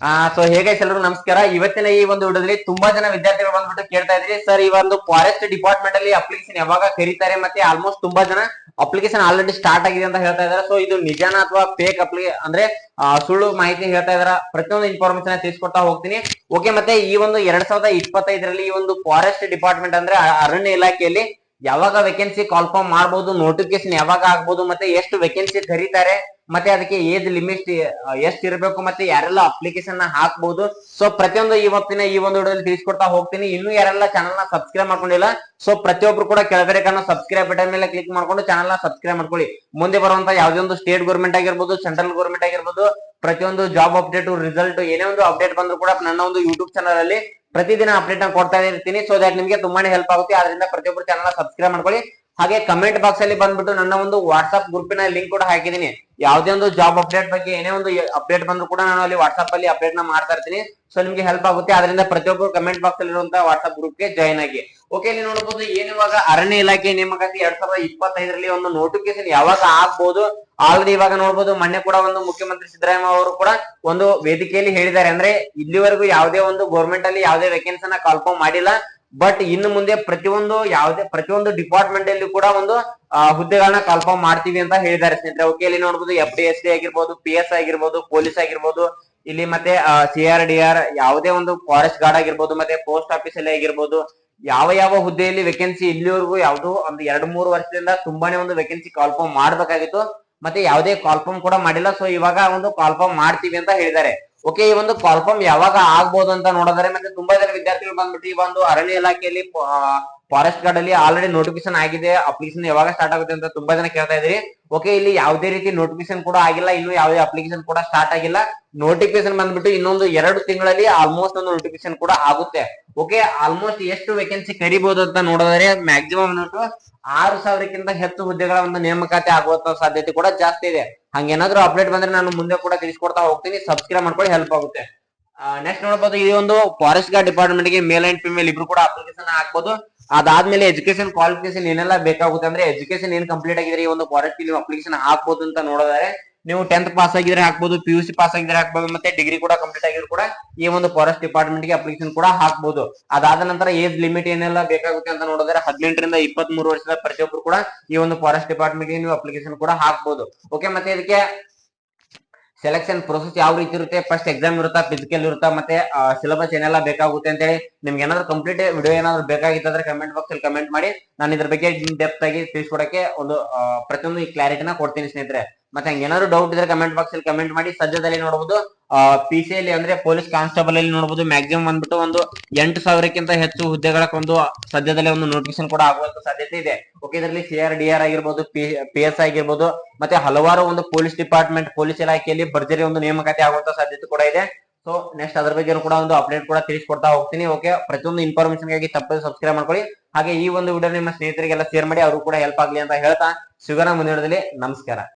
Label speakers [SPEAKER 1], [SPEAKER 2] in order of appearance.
[SPEAKER 1] ಆ ಸೊ ಹೇಗೆ ಎಲ್ಲರೂ ನಮಸ್ಕಾರ. ಇವತ್ತಿನ ಈ ಒಂದು ವಿಡಿಯೋದಲ್ಲಿ ತುಂಬಾ ಜನ ವಿದ್ಯಾರ್ಥಿಗಳು ಬಂದ್ಬಿಟ್ಟು ಕೇಳ್ತಾ ಇದ್ರಿ. ಸರ್ ಈ ಒಂದು ಫಾರೆಸ್ಟ್ ಡಿಪಾರ್ಟ್ಮೆಂಟ್ ಅಲ್ಲಿ ಅಪ್ಲಿಕೇಶನ್ ಯಾವಾಗ ಕರೀತಾರೆ ಮತ್ತೆ ಆಲ್ಮೋಸ್ಟ್ ತುಂಬಾ ಜನ ಅಪ್ಲಿಕೇಶನ್ ಆಲ್ರೆಡಿ ಸ್ಟಾರ್ಟ್ ಆಗಿದೆ ಅಂತ ಹೇಳ್ತಾ ಇದಾರೆ ಸೊ ಇದು ನಿಜಾನ ಅಥವಾ ಫೇಕ್ ಅಪ್ಲಿ ಅಂದ್ರೆ ಸುಳ್ಳು ಮಾಹಿತಿ ಹೇಳ್ತಾ ಇದಾರ ಪ್ರತಿಯೊಂದು ಇನ್ಫಾರ್ಮೇಶನ್ ತಿಳಿಸ್ಕೊಡ್ತಾ ಹೋಗ್ತೀನಿ. ಓಕೆ ಮತ್ತೆ ಈ ಒಂದು ಎರಡ್ ಸಾವಿರದ ಇಪ್ಪತ್ತೈದರಲ್ಲಿ ಈ ಒಂದು ಫಾರೆಸ್ಟ್ ಡಿಪಾರ್ಟ್ಮೆಂಟ್ ಅಂದ್ರೆ ಅರಣ್ಯ ಇಲಾಖೆಯಲ್ಲಿ ಯಾವಾಗ ವೇಕೆನ್ಸಿ ಕಾಲ್ಫಾರ್ಮ್ ಮಾಡಬಹುದು ನೋಟಿಫಿಕೇಶನ್ ಯಾವಾಗ ಆಗ್ಬಹುದು ಮತ್ತೆ ಎಷ್ಟು ವೇಕೆನ್ಸಿ ಕರೀತಾರೆ, ಮತ್ತೆ ಅದಕ್ಕೆ ಏಜ್ ಲಿಮಿಟ್ ಎಷ್ಟು ಇರಬೇಕು, ಮತ್ತೆ ಯಾರೆಲ್ಲ ಅಪ್ಲಿಕೇಶನ್ ಹಾಕ್ಬಹುದು ಸೊ ಪ್ರತಿಯೊಂದು ಇವತ್ತಿನ ಈ ಒಂದು ವಿಡಿಯೋದಲ್ಲಿ ತಿಳಿಸ್ಕೊಡ್ತಾ ಹೋಗ್ತೀನಿ. ಇನ್ನು ಯಾರೆಲ್ಲ ಚಾನಲ್ನ ಸಬ್ಸ್ಕ್ರೈಬ್ ಮಾಡ್ಕೊಂಡಿಲ್ಲ ಸೊ ಪ್ರತಿಯೊಬ್ರು ಕೂಡ ಕೆಳಗಡೆ ಕಾಣೋ ಸಬ್ಸ್ಕ್ರೈಬ್ ಬಟನ್ ಮೇಲೆ ಕ್ಲಿಕ್ ಮಾಡ್ಕೊಂಡು ಚಾನಲ್ನ ಸಬ್ಸ್ಕ್ರೈಬ್ ಮಾಡ್ಕೊಳ್ಳಿ. ಮುಂದೆ ಬರುವಂತ ಯಾವುದೇ ಒಂದು ಸ್ಟೇಟ್ ಗೌರ್ಮೆಂಟ್ ಆಗಿರ್ಬೋದು ಸೆಂಟ್ರಲ್ ಗೌರ್ಮೆಂಟ್ ಆಗಿರ್ಬೋದು, ಪ್ರತಿಯೊಂದು ಜಾಬ್ ಅಪ್ಡೇಟ್ ರಿಸಲ್ಟ್ ಏನೇ ಒಂದು ಅಪ್ಡೇಟ್ ಬಂದ್ರು ಕೂಡ ನನ್ನ ಒಂದು ಯೂಟ್ಯೂಬ್ ಚಾನಲ್ ಅಲ್ಲಿ ಪ್ರತಿದಿನ ಅಪ್ಡೇಟ್ನ ಕೊಡ್ತಾ ಇರ್ತೀನಿ. ಸೊ ದಟ್ ನಿಮಗೆ ತುಂಬಾನೇ ಹೆಲ್ಪ್ ಆಗುತ್ತೆ. ಅದರಿಂದ ಪ್ರತಿಯೊಬ್ಬರು ಚಾನಲ್ ಸಬ್ಸ್ಕ್ರೈಬ್ ಮಾಡ್ಕೊಳ್ಳಿ. ಹಾಗೆ ಕಮೆಂಟ್ ಬಾಕ್ಸ್ ಅಲ್ಲಿ ಬಂದ್ಬಿಟ್ಟು ನನ್ನ ಒಂದು ವಾಟ್ಸ್ಆಪ್ ಗ್ರೂಪಿನ ಲಿಂಕ್ ಕೂಡ ಹಾಕಿದ್ದೀನಿ. ಯಾವುದೇ ಒಂದು ಜಾಬ್ ಅಪ್ಡೇಟ್ ಬಗ್ಗೆ ಏನೇ ಒಂದು ಅಪ್ಡೇಟ್ ಬಂದ್ರು ಕೂಡ ನಾನು ಅಲ್ಲಿ ವಾಟ್ಸ್ಆಪ್ ಅಲ್ಲಿ ಅಪ್ಡೇಟ್ನ ಮಾಡ್ತಾ ಇರ್ತೀನಿ. ಸೊ ನಿಮ್ಗೆ ಹೆಲ್ಪ್ ಆಗುತ್ತೆ. ಅದರಿಂದ ಪ್ರತಿಯೊಬ್ಬರು ಕಮೆಂಟ್ ಬಾಕ್ಸ್ ಅಲ್ಲಿ ಇರುವಂತಹ ವಾಟ್ಸ್ಆಪ್ ಗ್ರೂಪ್ಗೆ ಜಾಯ್ನ್ ಆಗಿ. ಓಕೆ ಇಲ್ಲಿ ನೋಡಬಹುದು ಏನು ಇವಾಗ ಅರಣ್ಯ ಇಲಾಖೆ ನೇಮಕಾತಿ ಎರಡ್ ಸಾವಿರದ ಇಪ್ಪತ್ತೈದರಲ್ಲಿ ಒಂದು ನೋಟಿಫಿಕೇಶನ್ ಯಾವಾಗ ಆಗ್ಬಹುದು ಆಲ್ರೆಡಿ ಇವಾಗ ನೋಡಬಹುದು ಮೊನ್ನೆ ಕೂಡ ಒಂದು ಮುಖ್ಯಮಂತ್ರಿ ಸಿದ್ದರಾಮಯ್ಯ ಅವರು ಕೂಡ ಒಂದು ವೇದಿಕೆಯಲ್ಲಿ ಹೇಳಿದ್ದಾರೆ. ಅಂದ್ರೆ ಇಲ್ಲಿವರೆಗೂ ಯಾವುದೇ ಒಂದು ಗೌರ್ಮೆಂಟ್ ಅಲ್ಲಿ ಯಾವುದೇ ವೇಕೆನ್ಸಿನ ಕಾಲ್ಫಾರ್ಮ್ ಮಾಡಿಲ್ಲ. ಬಟ್ ಇನ್ನು ಮುಂದೆ ಪ್ರತಿಯೊಂದು ಯಾವುದೇ, ಪ್ರತಿಯೊಂದು ಡಿಪಾರ್ಟ್ಮೆಂಟ್ ಅಲ್ಲಿ ಕೂಡ ಒಂದು ಹುದ್ದೆಗಳನ್ನ ಕಾಲ್ಫಾರ್ಮ್ ಮಾಡ್ತೀವಿ ಅಂತ ಹೇಳಿದ್ದಾರೆ ಸ್ನೇಹಿತರೆ. ಓಕೆ ಇಲ್ಲಿ ನೋಡಬಹುದು ಎಫ್ ಡಿ ಎಸ್ ಡಿ ಆಗಿರ್ಬೋದು ಪಿ ಎಸ್ ಆಗಿರ್ಬೋದು ಪೊಲೀಸ್ ಆಗಿರ್ಬೋದು, ಇಲ್ಲಿ ಮತ್ತೆ ಸಿ ಆರ್ ಡಿ ಆರ್ ಯಾವುದೇ ಒಂದು ಫಾರೆಸ್ಟ್ ಗಾರ್ಡ್ ಆಗಿರ್ಬೋದು, ಮತ್ತೆ ಪೋಸ್ಟ್ ಆಫೀಸ್ ಅಲ್ಲಿ ಆಗಿರ್ಬೋದು ಯಾವ ಯಾವ ಹುದ್ದೆಯಲ್ಲಿ ವೇಕೆನ್ಸಿ ಇಲ್ಲಿವರೆಗೂ ಯಾವ್ದು ಒಂದು ಎರಡು ಮೂರು ವರ್ಷದಿಂದ ತುಂಬಾನೇ ಒಂದು ವೇಕೆನ್ಸಿ ಕಾಲ್ಫಾರ್ಮ್ ಮಾಡ್ಬೇಕಾಗಿತ್ತು. ಮತ್ತೆ ಯಾವುದೇ ಕಾಲ್ಫಾರ್ಮ್ ಕೂಡ ಮಾಡಿಲ್ಲ. ಸೊ ಇವಾಗ ಒಂದು ಕಾಲ್ಫಾರ್ಮ್ ಮಾಡ್ತೀವಿ ಅಂತ ಹೇಳಿದ್ದಾರೆ. ಓಕೆ ಈ ಒಂದು ಕಾಲ್ಫಾರ್ಮ್ ಯಾವಾಗ ಆಗ್ಬೋದು ಅಂತ ನೋಡಿದ್ರೆ ಮತ್ತೆ ತುಂಬಾ ಜನ ವಿದ್ಯಾರ್ಥಿಗಳು ಬಂದ್ಬಿಟ್ಟು ಈ ಒಂದು ಅರಣ್ಯ ಇಲಾಖೆಯಲ್ಲಿ ಫಾರೆಸ್ಟ್ ಗಾರ್ಡ್ ಅಲ್ಲಿ ಆಲ್ರೆಡಿ ನೋಟಿಫಿಕೇಶನ್ ಆಗಿದೆ. ಅಪ್ಲಿಕೇಶನ್ ಯಾವಾಗ ಸ್ಟಾರ್ಟ್ ಆಗುತ್ತೆ ಅಂತ ತುಂಬಾ ಜನ ಕೇಳ್ತಾ ಇದ್ರಿ. ಓಕೆ ಇಲ್ಲಿ ಯಾವುದೇ ರೀತಿ ನೋಟಿಫಿಕೇಶನ್ ಕೂಡ ಆಗಿಲ್ಲ. ಇನ್ನು ಯಾವುದೇ ಅಪ್ಲಿಕೇಶನ್ ಕೂಡ ಸ್ಟಾರ್ಟ್ ಆಗಿಲ್ಲ. ನೋಟಿಫಿಕೇಶನ್ ಬಂದ್ಬಿಟ್ಟು ಇನ್ನೊಂದು ಎರಡು ತಿಂಗಳಲ್ಲಿ ಆಲ್ಮೋಸ್ಟ್ ಒಂದು ನೋಟಿಫಿಕೇಶನ್ ಕೂಡ ಆಗುತ್ತೆ. ಓಕೆ ಆಲ್ಮೋಸ್ಟ್ ಎಷ್ಟು ವೇಕೆನ್ಸಿ ಕರಿಬಹುದು ಅಂತ ನೋಡಿದ್ರೆ ಮ್ಯಾಕ್ಸಿಮಮ್ ಆರು ಸಾವಿರಕ್ಕಿಂತ ಹೆಚ್ಚು ಹುದ್ದೆಗಳ ಒಂದು ನೇಮಕಾತಿ ಆಗುವಂತ ಸಾಧ್ಯತೆ ಕೂಡ ಜಾಸ್ತಿ ಇದೆ. ಹಂಗೇನಾದ್ರೂ ಅಪ್ಡೇಟ್ ಬಂದ್ರೆ ನಾನು ಮುಂದೆ ಕೂಡ ತಿಳಿಸ್ಕೊಡ್ತಾ ಹೋಗ್ತೀನಿ. ಸಬ್ಸ್ಕ್ರೈಬ್ ಮಾಡ್ಕೊಳ್ಳಿ ಹೆಲ್ಪ್ ಆಗುತ್ತೆ. ನೆಕ್ಸ್ಟ್ ನೋಡಬಹುದು ಈ ಒಂದು ಫಾರೆಸ್ಟ್ ಗಾರ್ಡ್ ಡಿಪಾರ್ಟ್ಮೆಂಟ್ಗೆ ಮೇಲ್ ಅಂಡ್ ಫಿಮೇಲ್ ಇಬ್ರು ಕೂಡ ಅಪ್ಲಿಕೇಶನ್ ಹಾಕ್ಬೋದು. ಅದಾದ್ಮೇಲೆ ಎಜುಕೇಶನ್ ಕ್ವಾಲಿಫಿಕೇಶನ್ ಏನೆಲ್ಲ ಬೇಕಾಗುತ್ತೆ ಅಂದ್ರೆ ಎಜುಕೇಶನ್ ಏನ್ ಕಂಪ್ಲೀಟ್ ಆಗಿದ್ರೆ ಈ ಒಂದು ಫಾರೆಸ್ಟ್ ನೀವು ಅಪ್ಲಿಕೇಶನ್ ಹಾಕ್ಬೋದು ಅಂತ ನೋಡಿದ್ರೆ ನೀವು ಟೆಂತ್ ಪಾಸ್ ಆಗಿದ್ರೆ ಹಾಕ್ಬೋದು ಪಿ ಯು ಸಿ ಪಾಸ್ ಆಗಿದ್ರೆ ಹಾಕ್ಬೋದು, ಮತ್ತೆ ಡಿಗ್ರಿ ಕೂಡ ಕಂಪ್ಲೀಟ್ ಆಗಿದ್ರು ಕೂಡ ಈ ಒಂದು ಫಾರೆಸ್ಟ್ ಡಿಪಾರ್ಟ್ಮೆಂಟ್ಗೆ ಅಪ್ಲಿಕೇಶನ್ ಕೂಡ ಹಾಕ್ಬೋದು. ಅದಾದ ನಂತರ ಏಜ್ ಲಿಮಿಟ್ ಏನೆಲ್ಲ ಬೇಕಾಗುತ್ತೆ ಅಂತ ನೋಡಿದ್ರೆ ಹದಿನೆಂಟರಿಂದ ಇಪ್ಪತ್ತ್ ಮೂರು ವರ್ಷದ ಪ್ರತಿಯೊಬ್ಬರು ಕೂಡ ಈ ಒಂದು ಫಾರೆಸ್ಟ್ ಡಿಪಾರ್ಟ್ಮೆಂಟ್ಗೆ ನೀವು ಅಪ್ಲಿಕೇಶನ್ ಕೂಡ ಹಾಕ್ಬೋದು. ಓಕೆ ಮತ್ತೆ ಇದಕ್ಕೆ ಸೆಲೆಕ್ಷನ್ ಪ್ರೊಸೆಸ್ ಯಾವ ರೀತಿ ಇರುತ್ತೆ? ಫಸ್ಟ್ ಎಕ್ಸಾಮ್ ಇರುತ್ತಾ? ಫಿಸಿಕಲ್ ಇರುತ್ತಾ? ಮತ್ತೆ ಸಿಲೆಬಸ್ ಏನೆಲ್ಲ ಬೇಕಾಗುತ್ತೆ ಅಂತ ಹೇಳಿ ನಿಮ್ಗೆ ಏನಾದ್ರು ಕಂಪ್ಲೀಟ್ ವಿಡಿಯೋ ಏನಾದ್ರು ಬೇಕಾಗಿತ್ತಂದ್ರೆ ಕಮೆಂಟ್ ಬಾಕ್ಸ್ ಅಲ್ಲಿ ಕಮೆಂಟ್ ಮಾಡಿ. ನಾನು ಇದ್ರ ಬಗ್ಗೆ ಡೆಪ್ತ್ ಆಗಿ ತಿಳಿಸ್ಕೊಡಕ್ಕೆ ಒಂದು ಪ್ರತಿಯೊಂದು ಕ್ಲಾರಿಟಿನ ಕೊಡ್ತೀನಿ ಸ್ನೇಹಿತರೆ. ಮತ್ತೆ ಏನಾದ್ರು ಡೌಟ್ ಇದ್ರೆ ಕಮೆಂಟ್ ಬಾಕ್ಸ್ ಅಲ್ಲಿ ಕಮೆಂಟ್ ಮಾಡಿ ಸದ್ಯದಲ್ಲಿ ನೋಡಬಹುದು ಪಿ ಸಿ ಅಲ್ಲಿ ಅಂದ್ರೆ ಪೊಲೀಸ್ ಕಾನ್ಸ್ಟೇಬಲ್ ಅಲ್ಲಿ ನೋಡಬಹುದು ಮ್ಯಾಕ್ಸಿಮಮ್ ಬಂದ್ಬಿಟ್ಟು ಒಂದು ಎಂಟು ಸಾವಿರಕ್ಕಿಂತ ಹೆಚ್ಚು ಹುದ್ದೆಗಳ ಒಂದು ಸದ್ಯದಲ್ಲೇ ಒಂದು ನೋಟಿಫಿಕೇಶನ್ ಕೂಡ ಆಗುವಂತ ಸಾಧ್ಯತೆ ಇದೆ. ಓಕೆ ಇದರಲ್ಲಿ ಸಿ ಆರ್ ಡಿ ಆರ್ ಆಗಿರ್ಬೋದು ಪಿ ಎಸ್ ಆಗಿರ್ಬೋದು, ಮತ್ತೆ ಹಲವಾರು ಒಂದು ಪೊಲೀಸ್ ಡಿಪಾರ್ಟ್ಮೆಂಟ್ ಪೊಲೀಸ್ ಇಲಾಖೆಯಲ್ಲಿ ಭರ್ಜರಿ ಒಂದು ನೇಮಕಾತಿ ಆಗುವಂತ ಸಾಧ್ಯತೆ ಕೂಡ ಇದೆ. ಸೊ ನೆಕ್ಸ್ಟ್ ಅದ್ರ ಬಗ್ಗೆ ಕೂಡ ಒಂದು ಅಪ್ಡೇಟ್ ಕೂಡ ತಿಳಿಸ್ಕೊಡ್ತಾ ಹೋಗ್ತೀನಿ. ಓಕೆ ಪ್ರತಿಯೊಂದು ಇನ್ಫಾರ್ಮೇಶನ್ಗಾಗಿ ತಪ್ಪದೆ ಸಬ್ಸ್ಕ್ರೈಬ್ ಮಾಡ್ಕೊಳ್ಳಿ. ಹಾಗೆ ಈ ಒಂದು ವಿಡಿಯೋ ನಿಮ್ಮ ಸ್ನೇಹಿತರಿಗೆಲ್ಲ ಶೇರ್ ಮಾಡಿ ಅವರು ಕೂಡ ಹೆಲ್ಪ್ ಆಗ್ಲಿ ಅಂತ ಹೇಳ್ತಾ, ಸಿಗೋಣ ಮುಂದಿನದಲ್ಲಿ ನಮಸ್ಕಾರ.